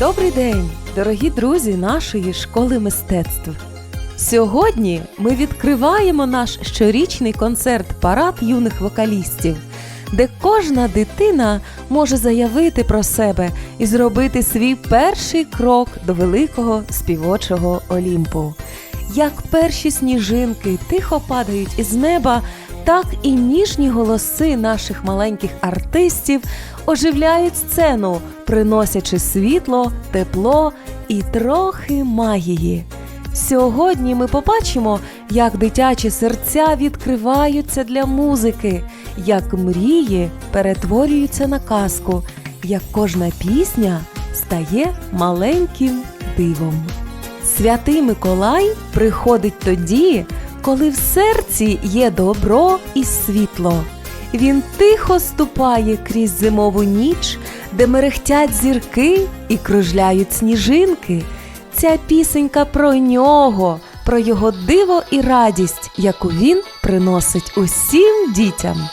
Добрий день, дорогі друзі нашої школи мистецтв. Сьогодні ми відкриваємо наш щорічний концерт Парад юних вокалістів, де кожна дитина може заявити про себе і зробити свій перший крок до великого співочого Олімпу. Як перші сніжинки тихо падають із неба, так і ніжні голоси наших маленьких артистів оживляють сцену, приносячи світло, тепло і трохи магії. Сьогодні ми побачимо, як дитячі серця відкриваються для музики, як мрії перетворюються на казку, як кожна пісня стає маленьким дивом. Святий Миколай приходить тоді, коли в серці є добро і світло. Він тихо ступає крізь зимову ніч, де мерехтять зірки і кружляють сніжинки. Ця пісенька про нього, про його диво і радість, яку він приносить усім дітям.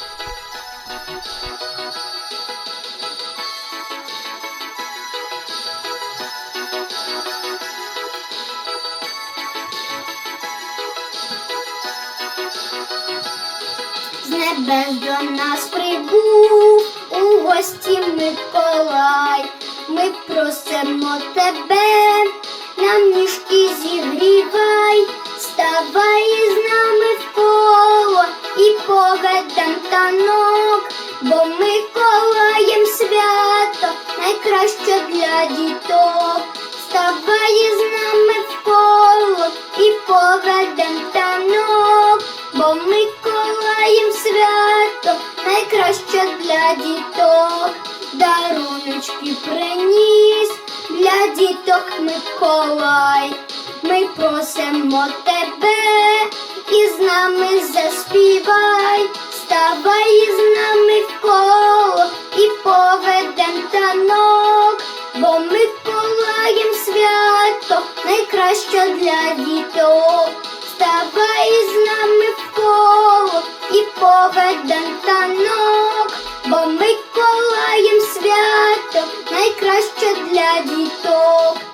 Танок, бо Миколаєм свято найкраще для діток. Ставай із нами в коло і поведем танок, бо Миколаєм свято найкраще для діток. Даруночки приніс для діток Миколай. Ми просимо тебе і з нами заспівай, ставай із нами в коло і поведем танок, бо Миколаєм свято найкраще для діток. Ставай із нами в коло і поведем танок, бо ми Миколаєм свято найкраще для діток.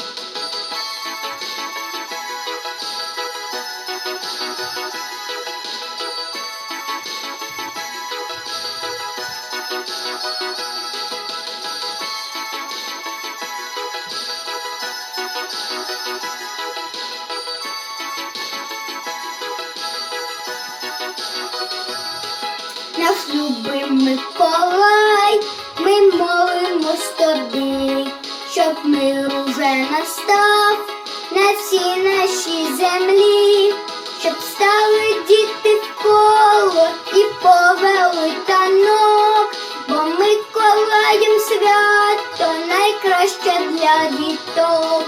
Для діток,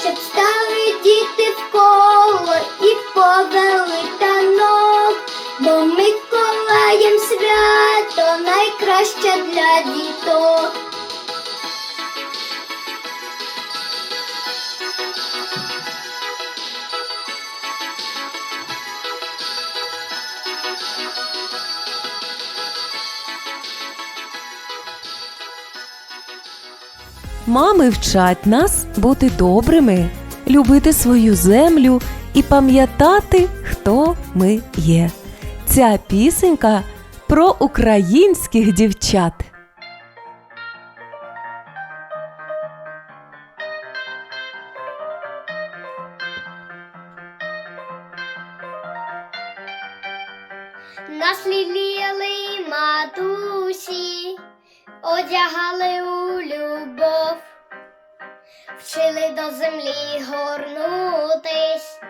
щоб стали діти в коло і повели танок. Бо Миколаєм свято найкраще для діток. Мами вчать нас бути добрими, любити свою землю і пам'ятати, хто ми є. Ця пісенька про українських дівчат. Нас ліліяли матусі, одягали у любов, вчили до землі горнутись,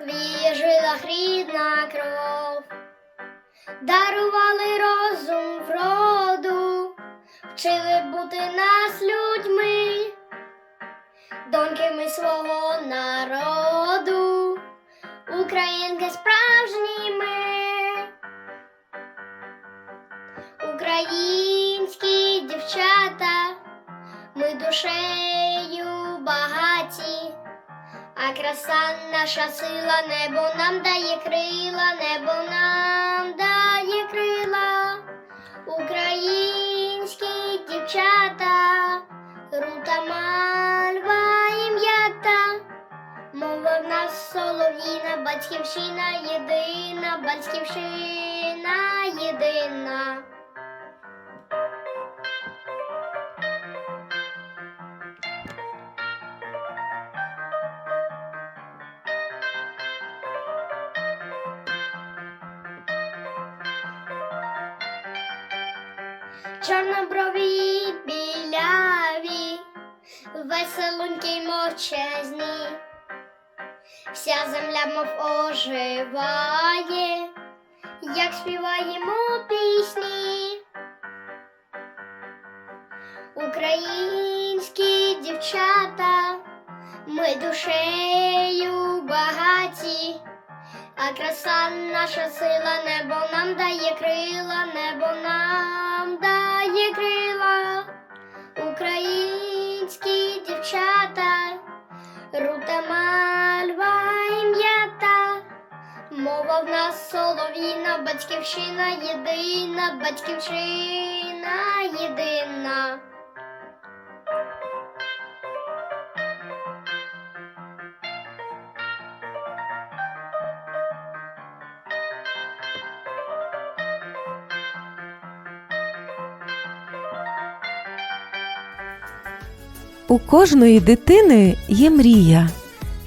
в її жилах рідна кров, дарували розум вроду, вчили бути нас людьми, доньки ми свого народу, українки справжні ми душею багаті, а краса наша сила, небо нам дає крила, небо нам дає крила, українські дівчата, рута мальва ім'ята, мова в нас солов'їна, батьківщина єдина, батьківщина єдина. Оживає, як співаємо пісні. Українські дівчата, ми душею багаті, а краса наша сила, небо нам дає крила, небо нам дає крила. Українські дівчата, рута мальва і м'ята, мова в нас солов'їна, батьківщина єдина, батьківщина єдина. У кожної дитини є мрія,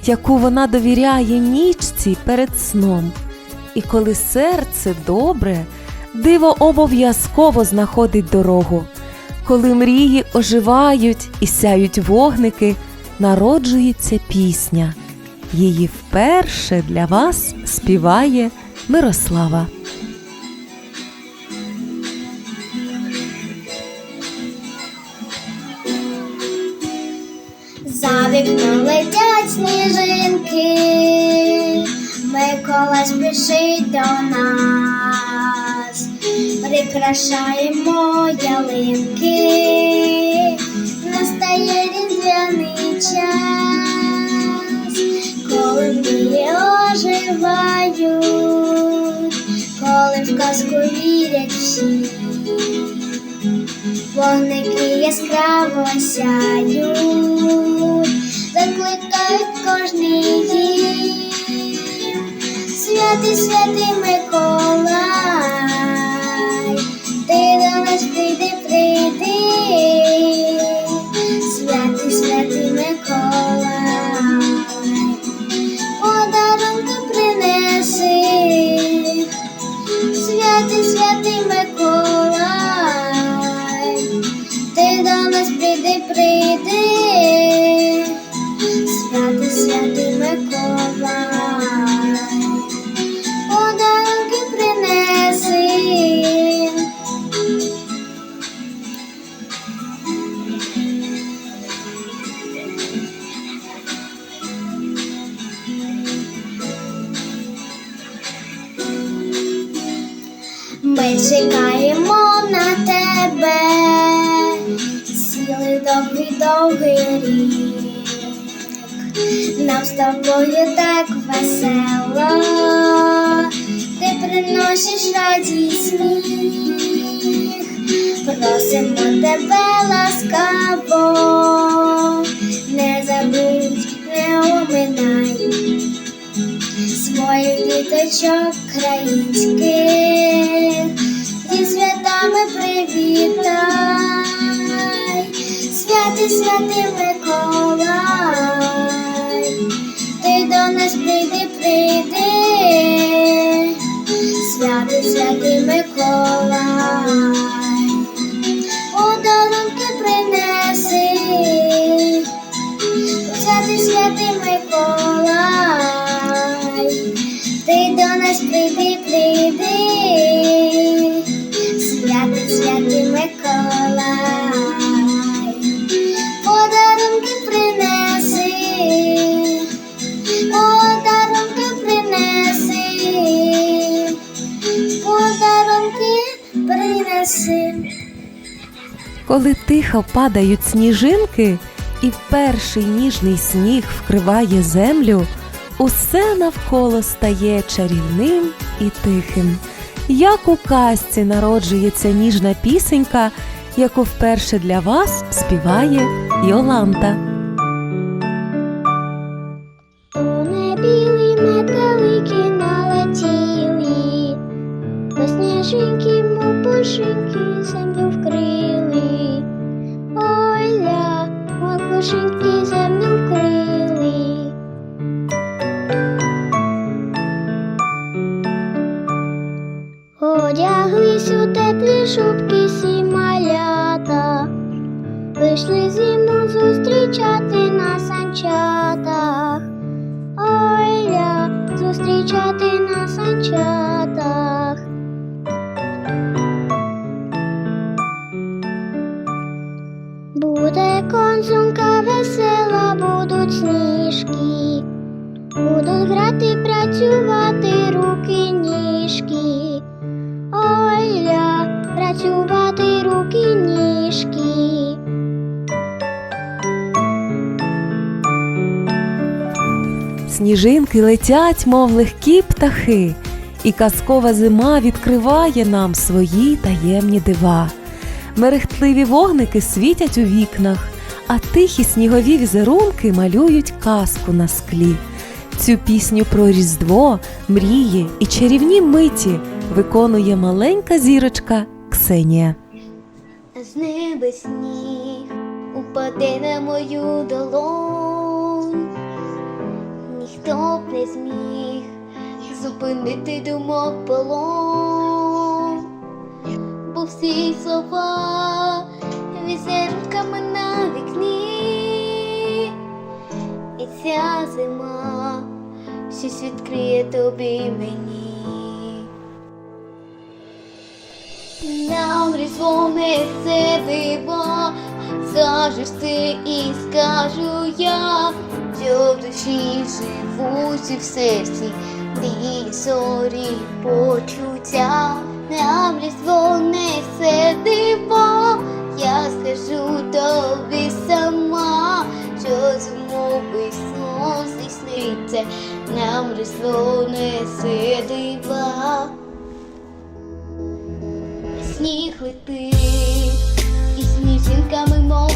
яку вона довіряє нічці перед сном. І коли серце добре, диво обов'язково знаходить дорогу. Коли мрії оживають і сяють вогники, народжується пісня. Її вперше для вас співає Мирослава. Сніжинки, Микола спішить до нас, прикрашаємо ялинки, настає різдвяний час, коли мрії оживають, коли в казку вірять всі. Вогники яскраво сяють, кожний дім. Святий, святий Миколай, довгий рік. Нам з тобою так весело, ти приносиш радість сміх, просимо тебе ласкаво, не забудь, не оминай. Своїх діточок країнських святий, святий Миколай, ти до нас прийди, прийди, святий, святий Миколай, тихо падають сніжинки, і перший ніжний сніг вкриває землю, усе навколо стає чарівним і тихим. Як у казці народжується ніжна пісенька, яку вперше для вас співає Йоланта. Працювати руки, ніжки. Ой-ля, працювати руки, ніжки. Сніжинки летять, мов легкі птахи, і казкова зима відкриває нам свої таємні дива. Мерехтливі вогники світять у вікнах, а тихі снігові візерунки малюють казку на склі. Цю пісню про Різдво, мрії і чарівні миті виконує маленька зірочка Ксенія. З неба сніг упаде на мою долонь, ніхто б не зміг зупинити думок полон, бо всі слова візерунками на вікні, і ця зима щось відкриє тобі мені. Нам різдво несе диво, скажеш ти і скажу я, що в душі живуть і в серці, мрії, зорі, почуття. Нам різдво несе диво, я скажу тобі сама, здійсниться, нам різдво несе дива. Сніг летить, і сніжинками мов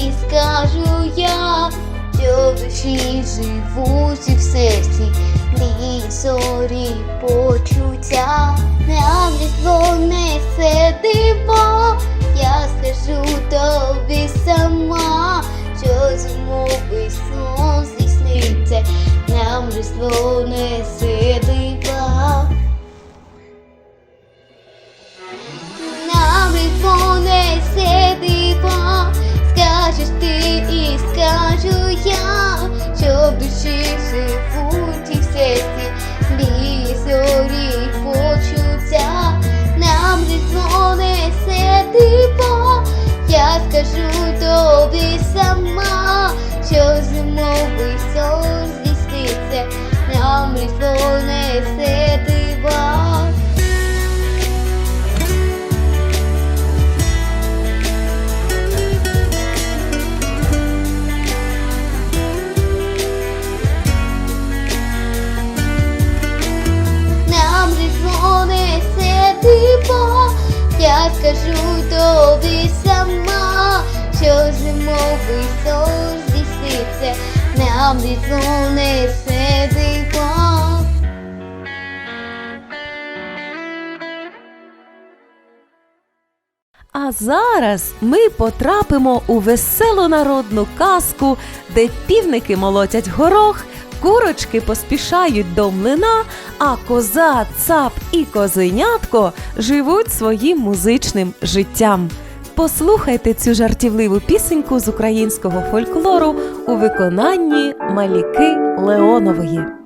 скажу я, що душі живуть і в серці, мрії, зорі, почуття. Нам різдво несе диво, я скажу тобі сама, що зимовий сон здійсниться, нам різдво несе скажу я, що в душі живуть і в серці зорі, почуття. Нам різдво несе диво, я скажу тобі сама, що зимовий сон здійсниться, нам різдво несе диво. А зараз ми потрапимо у веселу народну казку, де півники молотять горох, курочки поспішають до млина, а коза, цап і козенятко живуть своїм музичним життям. Послухайте цю жартівливу пісеньку з українського фольклору у виконанні Маліки Леонової.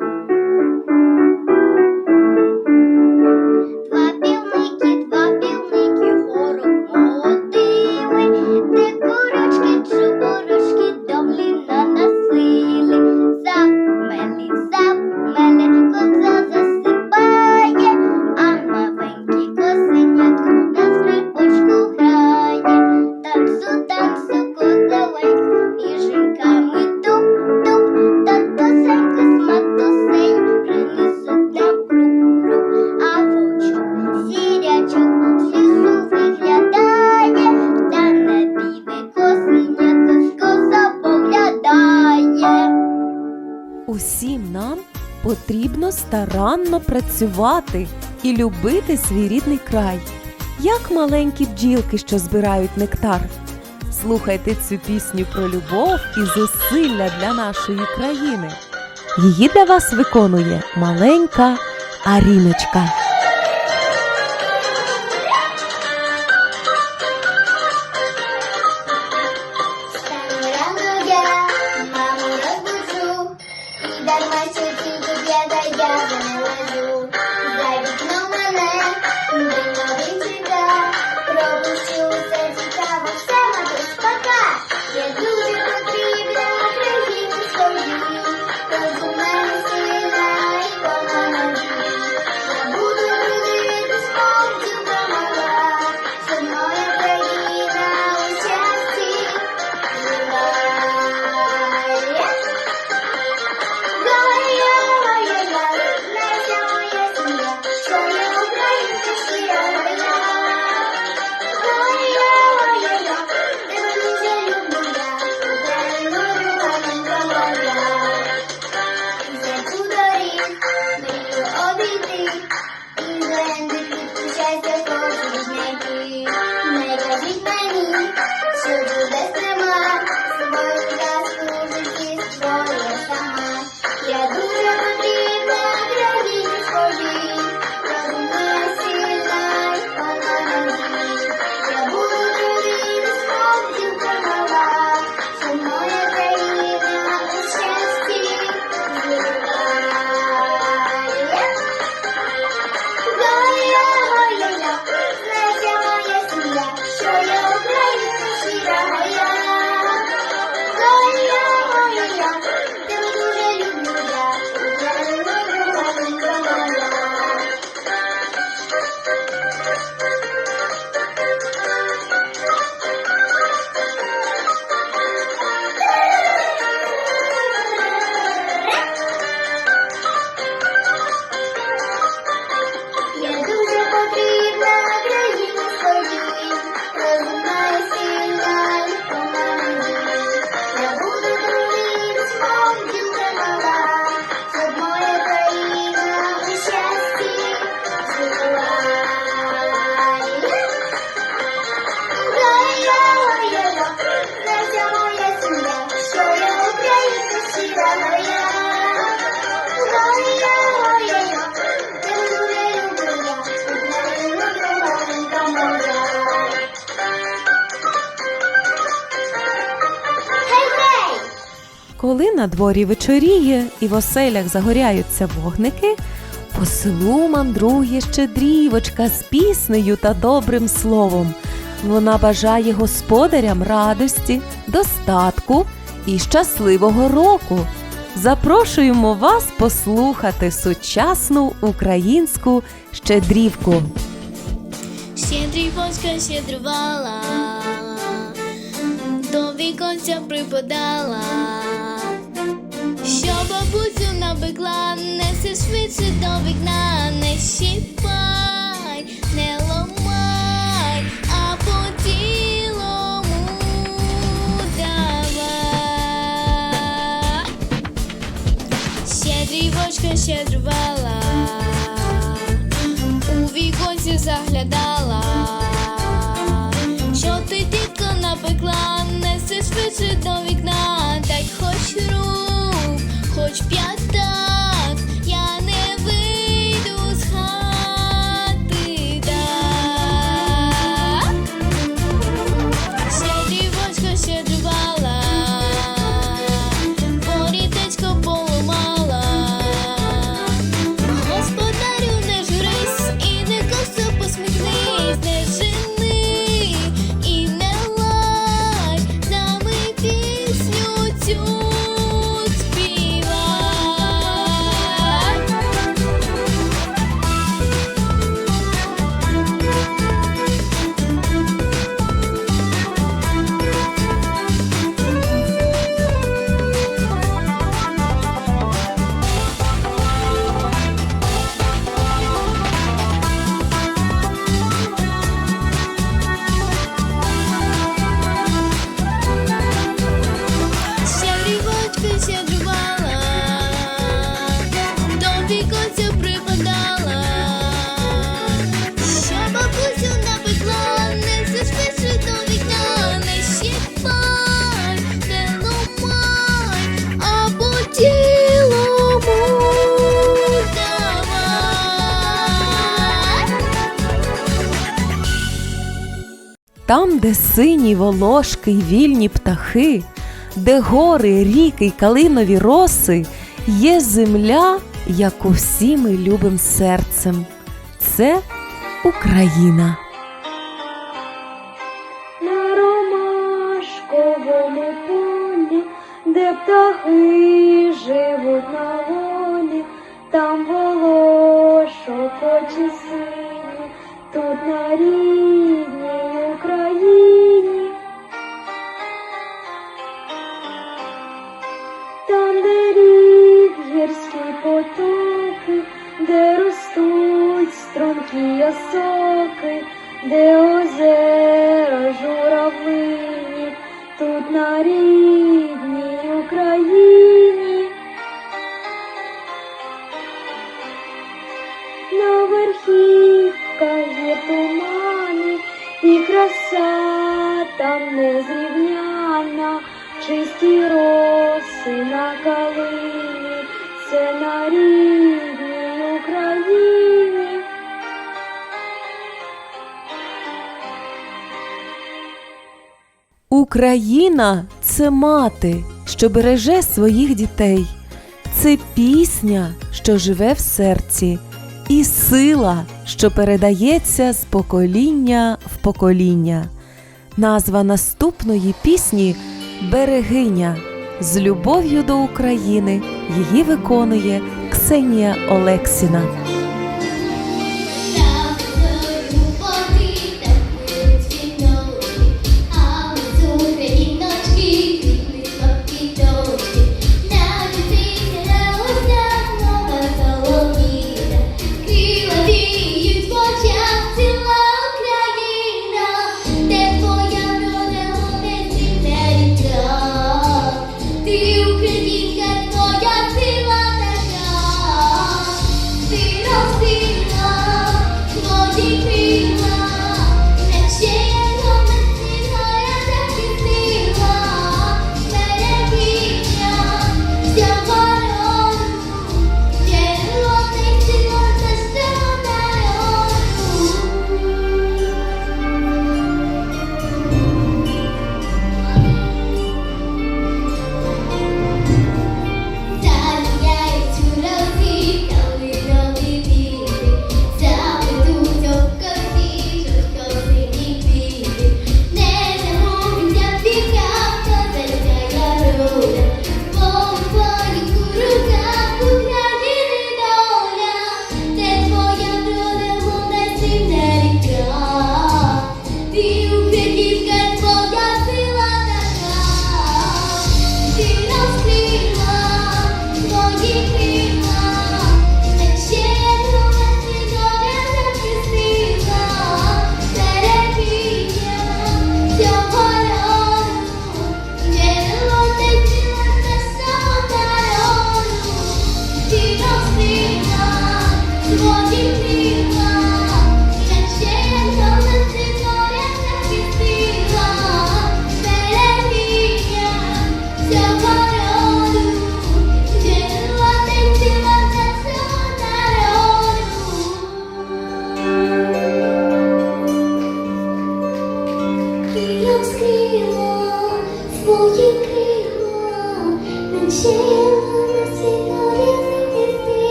Усім нам потрібно старанно працювати і любити свій рідний край, як маленькі бджілки, що збирають нектар. Слухайте цю пісню про любов і зусилля для нашої країни. Її для вас виконує маленька Аріночка. Коли на дворі вечоріє і в оселях загоряються вогники, по селу мандрує щедрівочка з піснею та добрим словом. Вона бажає господарям радості, достатку і щасливого року. Запрошуємо вас послухати сучасну українську щедрівку. Щедрівочка щедрувала, до віконця припадала, бабусю напекла, неси швидше до вікна, не щіпай, не ломай, а по цілому давай. Щедрівочка щедрувала, у віконці заглядала, що ти тітко напекла, неси швидше до вікна, дай хоч рук, хоч Там, де сині волошки й вільні птахи, де гори, ріки й калинові роси, є земля, яку всі ми любим серцем. Це Україна. На ромашковому полі, де птахи. Україна це мати, що береже своїх дітей, це пісня, що живе в серці, і сила, що передається з покоління в покоління. Назва наступної пісні Берегиня. З любов'ю до України її виконує Ксенія Олексіна.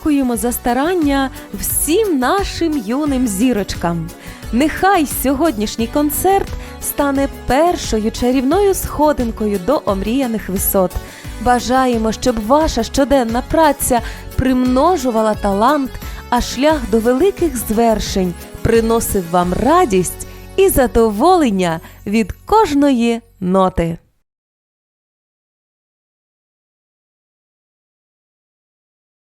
дякуємо за старання всім нашим юним зірочкам. Нехай сьогоднішній концерт стане першою чарівною сходинкою до омріяних висот. Бажаємо, щоб ваша щоденна праця примножувала талант, а шлях до великих звершень приносив вам радість і задоволення від кожної ноти.